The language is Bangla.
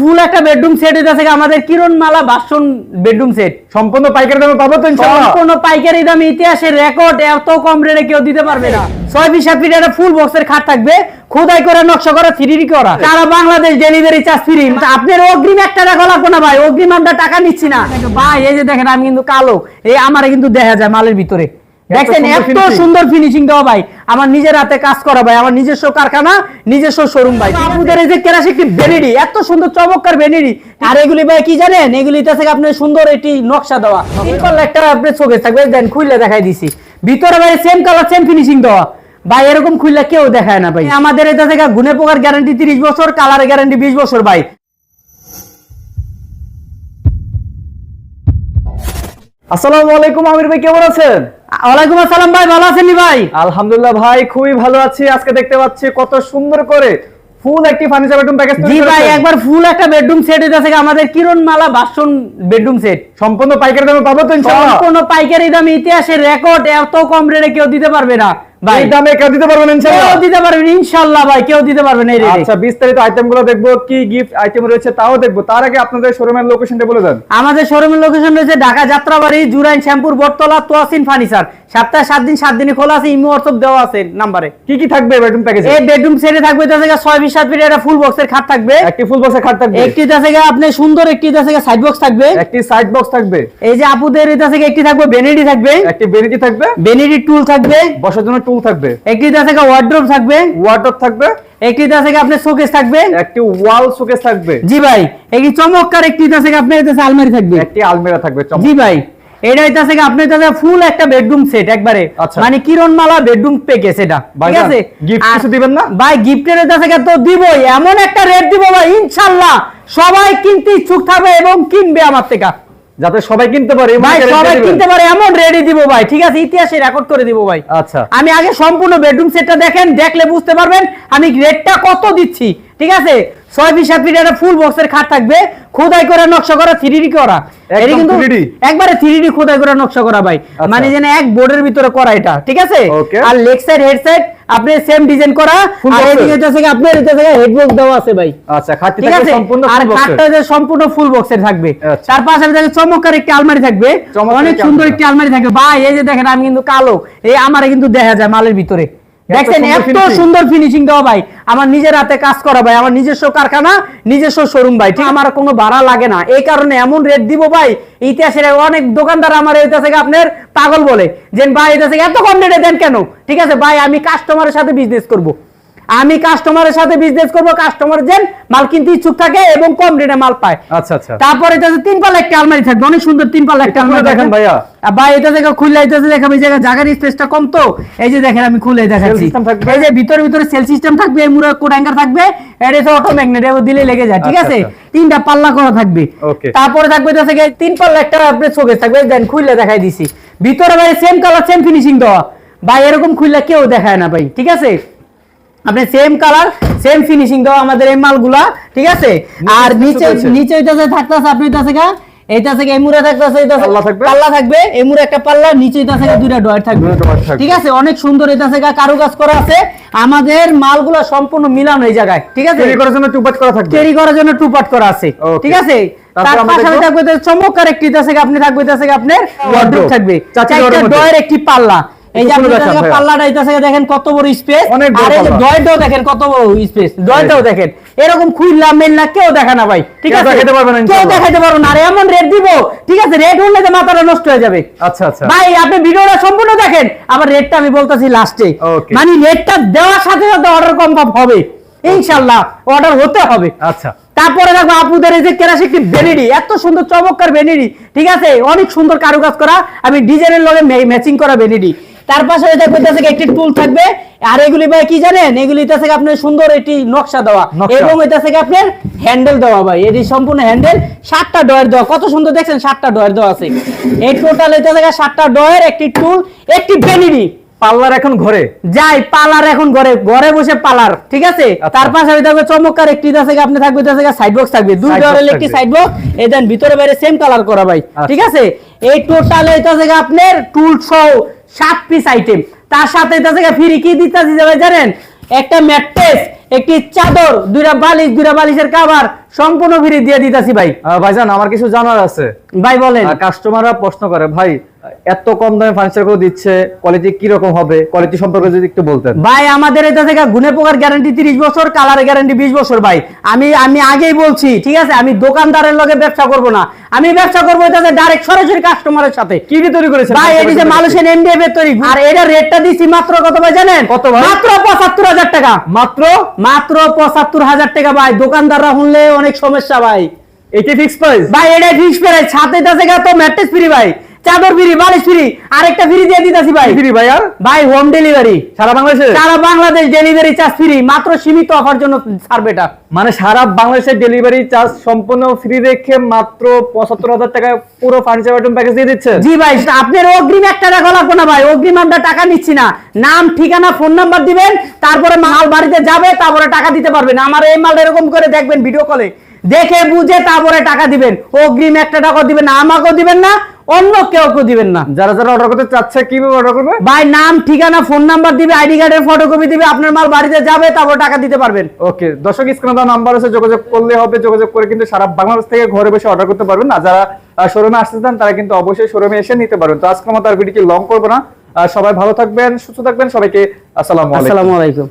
ফুল একটা বেডরুম সেট হইতাছে আমাদের কিরণ মালা বাসন বেডরুম সেট। সম্পূর্ণ পাইকারি দামে পাবো তো ইনশাআল্লাহ? সম্পূর্ণ পাইকারি দামে ইতিহাসের রেকর্ড এত কম রেটে কেউ দিতে পারবে না। ছয় পিস পিস একটা ফুল বক্সের খাট থাকবে। খোদাই করে নকশা করা থ্রি করা। সারা বাংলাদেশ ডেলিভারি চার্জ ফ্রি আপনার অগ্রিম একটা টাকা লাগবে না ভাই? অগ্রিম আমরা টাকা নিচ্ছি না। ভাই এই যে দেখেন আমি কিন্তু কালো। এই আমার কিন্তু দেখা যায় মালের ভিতরে। দেখছেন এত সুন্দর ফিনিশিং দেওয়া ভাই। আমার নিজের হাতে কাজ করা ভাই আমার নিজস্ব কারখানা নিজস্ব শোরুম ভাই। আপনাদের এই যে কেরাস একটি ভ্যানিডি এত সুন্দর চমৎকার ভ্যানিডি আর এগুলি ভাই কি জানেন? এগুলিতে থেকে আপনার সুন্দর একটি নকশা দেওয়া। একটা আপনার চোখে থাকবে। দেন খুললে দেখাই দিছি। ভিতরে ভাই সেম কালার সেম ফিনিশিং দেওয়া। ভাই এরকম খুললে কেউ দেখায় না ভাই। আমাদের এটা থেকে গুনে পোকার গ্যারান্টি তিরিশ বছর কালারের গ্যারান্টি বিশ বছর ভাই। আসসালামু আলাইকুম আমির ভাই কেমন আছেন? ওয়ালাইকুম আসসালাম ভাই ভালো আছেন ভাই? আলহামদুলিল্লাহ ভাই খুবই ভালো আছি। আজকে দেখতে পাচ্ছি কত সুন্দর করে ফুল একটি ফার্নিচার বেডরুম প্যাকেজ জি ভাই একবার ফুল একটা বেডরুম সেট থেকে আমাদের কিরণ মালা বাসন বেডরুম সেট সম্পূর্ণ পাইকারি দামে পাবো তো ইনশাআল্লাহ? সম্পূর্ণ পাইকারি দামে ইতিহাসের রেকর্ড এত কম রেটে কেউ দিতে পারবে না। ভাই। দামে কেউ দিতে পারবেন ইনশাআল্লাহ দিতে পারবেন ভাই কেউ দিতে পারবে না এই আচ্ছা বিস্তারিত আইটেমগুলো দেখব কি গিফট আইটেম রয়েছে তাও দেখব। তার আগে আপনাদের শোরুমের লোকেশনটা বলে দেন। আমাদের শোরুমের লোকেশন রয়েছে ঢাকা যাত্রাবাড়ি জুরাইন শ্যামপুর বটতলা তোয়াসিন ফার্নিচার। সপ্তাহে সাত দিন সাত দিনে খোলা আছে ইমো হোয়াটসঅ্যাপ দেওয়া আছে নাম্বারে কি কি থাকবে বেডরুম প্যাকেজে এই বেডরুম সেটে থাকবে থেকে ছয় বিশ সাত ফিট একটা ফুল বক্সের খাট থাকবে। একটি ফুল বক্সের খাট থাকবে। একটি থেকে আপনি সুন্দর একটি থেকে সাইড বক্স থাকবে। একটি সাইড বক্স থাকবে। এই যে আপুদের এটা থেকে একটি থাকবে বেনেডি থাকবে। একটি বেনিটি থাকবে। বেনেডি টুল থাকবে। বসার জন্য টুল থাকবে। একটি তার থেকে ওয়ার্ড্রোব থাকবে। ওয়ার্ডরোব থাকবে। একটি তার থেকে আপনার শোকেস থাকবে। একটি ওয়াল শোকেস থাকবে। জি ভাই একটি চমৎকার একটি তার থেকে আপনার এটা আলমারি থাকবে। একটি আলমিরা থাকবে চমৎকার। জি ভাই এটা এটা থেকে আপনার কাছে ফুল একটা বেডরুম সেট একবারে। আচ্ছা। মানে কিরণ মালা বেডরুম প্যাকেজ এটা ঠিক আছে? gift কিছু দিবেন না? ভাই গিফটের এটা থেকে তো দিবই। এমন একটা রেট দিব ভাই ইনশাআল্লাহ সবাই কিনতে ইচ্ছুক থাকবে এবং কিনবে আমার থেকে। যাতে সবাই কিনতে পারে ভাই সবাই কিনতে পারে এমন রেডি দিব ভাই। ঠিক আছে ইতিহাসে রেকর্ড করে দিব ভাই। আচ্ছা। আমি আগে সম্পূর্ণ বেডরুম সেটটা দেখেন দেখলে বুঝতে পারবেন আমি রেটটা কত দিচ্ছি। ঠিক আছে? ছয় বিশ সাত ফিট একটা ফুল বক্সের খাট থাকবে। খোদাই করে নকশা করা থ্রি করা। এটা কিন্তু একবারে থ্রি খোদাই করে নকশা করা ভাই। আচ্ছা। মানে যেন এক বোর্ডের ভিতরে করা এটা। ঠিক আছে? আর লেগ সাইড হেড সাইড আপনি সেম ডিজাইন করা আর এদিকে। হচ্ছে আপনার এটা থেকে হেড বক্স দেওয়া আছে ভাই। আচ্ছা খাটটি আছে? সম্পূর্ণ আর খাটটা যে সম্পূর্ণ ফুল বক্সের থাকবে। আচ্ছা। তার পাশে থাকে চমৎকার একটি আলমারি থাকবে। অনেক সুন্দর। একটি আলমারি থাকবে। ভাই এই যে দেখেন আমি কিন্তু কালো। এই আমারে কিন্তু দেখা যায় মালের ভিতরে। সুন্দর এত সুন্দর ফিনিশিং দেওয়া ভাই। আমার নিজের হাতে কাজ করা ভাই আমার নিজস্ব কারখানা নিজস্ব শোরুম ভাই। ঠিক আমার কোনো ভাড়া লাগে না। এই কারণে এমন রেট দিব ভাই ইতিহাসের অনেক দোকানদার আমার এটা থেকে আপনার পাগল বলে। যে ভাই এটা থেকে এত কম রেটে দেন কেন? ঠিক আছে ভাই আমি কাস্টমারের সাথে বিজনেস করব। আমি কাস্টমারের সাথে বিজনেস করব কাস্টমার যেন মাল কিনতে ইচ্ছুক থাকে এবং কম রেটে মাল পায়। আচ্ছা আচ্ছা। তারপরে এটা তিন পাল্লা একটা আলমারি থাকবে অনেক সুন্দর তিন পাল্লা একটা আলমারি দেখেন ভাইয়া। ভাই এটা থেকে খুললে এটা দেখাবে এই জায়গায় জায়গার স্পেসটা কম তো এই যে দেখেন আমি খুলে দেখাচ্ছি? এই যে ভিতরে ভিতরে সেল সিস্টেম থাকবে এই মুরা কোড অ্যাঙ্গার থাকবে এটা তো অটো ম্যাগনেট এবার দিলে লেগে যায় ঠিক আচ্ছা, আছে? আচ্ছা। তিনটা পাল্লা করা থাকবে. তারপরে থাকবে এটা থেকে তিন পাল্লা একটা আপনার শোকেস থাকবে দেন খুললে দেখাই দিছি। ভিতরে ভাই সেম কালার সেম ফিনিশিং দেওয়া। ভাই এরকম খুললে কেউ দেখায় না ভাই ঠিক আছে? আপনি সেম কালার সেম ফিনিশিং দাও আমাদের এই মালগুলা ঠিক আছে? আর নিচে নিচে ওইটাতে থাকতেছে আপনি এটা থেকে এইটা থেকে এই মুড়ে থাকতেছে এটা পাল্লা থাকবে? পাল্লা থাকবে এই মুড়ে একটা পাল্লা নিচে এটা থেকে দুইটা ডয়ার থাকবে। ঠিক আছে? অনেক সুন্দর এটা থেকে কারুকাজ করা আছে। আমাদের মালগুলা সম্পূর্ণ মিলানো এই জায়গায় ঠিক আছে? তৈরি করার জন্য টুপাট করা থাকবে। ক্যারি করার জন্য টু পার্ট করা আছে ঠিক আছে? তার পাশাপাশি থাকবে তো চমৎকার একটি এটা থেকে আপনি থাকবে এটা থেকে আপনার ওয়ার্ড্রোব থাকবে। চারটি ডয়ের একটি পাল্লা। এই যে। পাল্লাটা এটা থেকে দেখেন কত বড় স্পেস আর এই যে ডয়টাও দেখেন কত বড় স্পেস ডয়টাও দেখেন। এরকম খুললা মেলনা কেউ দেখে না ভাই। ঠিক আছে? দেখাতে পারবে না কেউ দেখাতে পারবে না। আর এমন রেট দিব ঠিক আছে? রেট হলে যে মাথাটা নষ্ট হয়ে যাবে। আচ্ছা আচ্ছা। ভাই আপনি ভিডিওটা সম্পূর্ণ দেখেন। আবার রেটটা আমি বলতেছি লাস্টে. মানে রেটটা দেওয়ার সাথে সাথে অর্ডার কনফার্ম হবে। ইনশাআল্লাহ অর্ডার হতে হবে। আচ্ছা। তারপরে দেখো আপুদের এই যে কেরাসি একটি বেনিডি এত সুন্দর চমৎকার বেনিডি ঠিক আছে? অনেক সুন্দর কারুকাজ করা। আমি ডিজাইনের লগে ম্যাচিং করা বেনিডি তার পাশে এটা থেকে একটি টুল থাকবে। আর এগুলি ভাই কি জানেন? এগুলি এটা থেকে আপনার সুন্দর একটি নকশা দেওয়া। এবং এটা থেকে আপনার হ্যান্ডেল দেওয়া ভাই। এটি সম্পূর্ণ হ্যান্ডেল। সাতটা ডয়ের দেওয়া। কত সুন্দর দেখছেন? সাতটা ডয়ের দেওয়া আছে। এই টোটাল এটা থেকে সাতটা ডয়ের একটি টুল একটি বেনিডি। পার্লার এখন ঘরে। যাই পালার এখন ঘরে। ঘরে বসে পালার ঠিক আছে? আচ্ছা। তার পাশে থাকবে চমৎকার একটি আছে আপনি থাকবে সাইড বক্স থাকবে। দুই Side একটি। সাইড বক্স এই দেন ভিতরে বাইরে সেম কালার করা ভাই আচ্ছা। ঠিক আছে? এই টোটাল এটা থেকে আপনার টুল সহ সাত পিস আইটেম তার সাথে থেকে ফ্রি কি দিতেছি যাবে জানেন? একটা ম্যাট্রেস একটি চাদর দুইটা বালিশ দুইটা বালিশের কাভার সম্পূর্ণ ফ্রি দিয়ে দিতেছি ভাই। ভাইজান আমার কিছু জানার আছে। ভাই বলেন। কাস্টমাররা প্রশ্ন করে ভাই এত কম দামে ফার্নিচারগুলো দিচ্ছে কোয়ালিটি কি রকম হবে? কোয়ালিটি সম্পর্কে যদি একটু বলতেন। ভাই আমাদের এটা থেকে গুনে পোকার গ্যারান্টি তিরিশ বছর কালারের গ্যারান্টি বিশ বছর ভাই। আমি আমি আগেই বলছি ঠিক আছে? আমি দোকানদারের লগে ব্যবসা করব না। আমি ব্যবসা করব এটাতে ডাইরেক্ট সরাসরি কাস্টমারের সাথে। কি দিয়ে তৈরি করেছেন? ভাই এটি যে মালয়েশিয়ান এমডিএফ এর তৈরি। আর এটা রেটটা দিছি মাত্র কত ভাই জানেন? কত ভাই? মাত্র পঁচাত্তর হাজার টাকা। মাত্র? মাত্র পঁচাত্তর হাজার টাকা ভাই। দোকানদাররা শুনলে অনেক সমস্যা ভাই। এটা ফিক্স প্রাইস ভাই এটা ফিক্স প্রাইস সাথে আছে তো ম্যাট্রেস ফ্রি ভাই। চাদর ফ্রি বালিশ ফ্রি আরেকটা ফ্রি দিয়ে দিতেছি ভাই। ফ্রি ভাই আর? ভাই হোম ডেলিভারি সারা বাংলাদেশে? সারা বাংলাদেশ ডেলিভারি চার্জ ফ্রি মাত্র সীমিত অফার জন্য এটা। মানে সারা বাংলাদেশের ডেলিভারি চার্জ সম্পূর্ণ ফ্রি রেখে মাত্র পঁচাত্তর হাজার টাকায় পুরো ফার্নিচার আইটেম প্যাকেজ দিয়ে দিচ্ছে? জি ভাই আপনার অগ্রিম একটা টাকা লাগবে না ভাই অগ্রিম আমরা টাকা নিচ্ছি না। নাম ঠিকানা ফোন নাম্বার দিবেন তারপরে মাল বাড়িতে যাবে তারপরে টাকা দিতে পারবেন। আমার এই মাল এরকম করে দেখবেন ভিডিও কলে দেখে বুঝে তারপরে টাকা দিবেন। অগ্রিম একটা টাকা দিবেন না আমাকেও দিবেন না অন্য কেউ কেউ দিবেন না। যারা যারা অর্ডার করতে চাচ্ছে কীভাবে অর্ডার করবে? ভাই নাম ঠিকানা ফোন নাম্বার দিবে আইডি কার্ডের ফটোকপি দিবে আপনার মাল বাড়িতে যাবে তারপর টাকা দিতে পারবেন। ওকে দর্শক স্ক্রিনে দেওয়া নাম্বার আছে যোগাযোগ করলে হবে যোগাযোগ করে কিন্তু সারা বাংলাদেশ থেকে ঘরে বসে অর্ডার করতে পারবেন। না যারা শোরুমে আসতে চান তারা কিন্তু অবশ্যই শোরুমে এসে নিতে পারবেন। তো আজকের মতো আর ভিডিওটি লং করব না। সবাই ভালো থাকবেন সুস্থ থাকবেন সবাইকে আসসালামু আলাইকুম। আসসালামু আলাইকুম।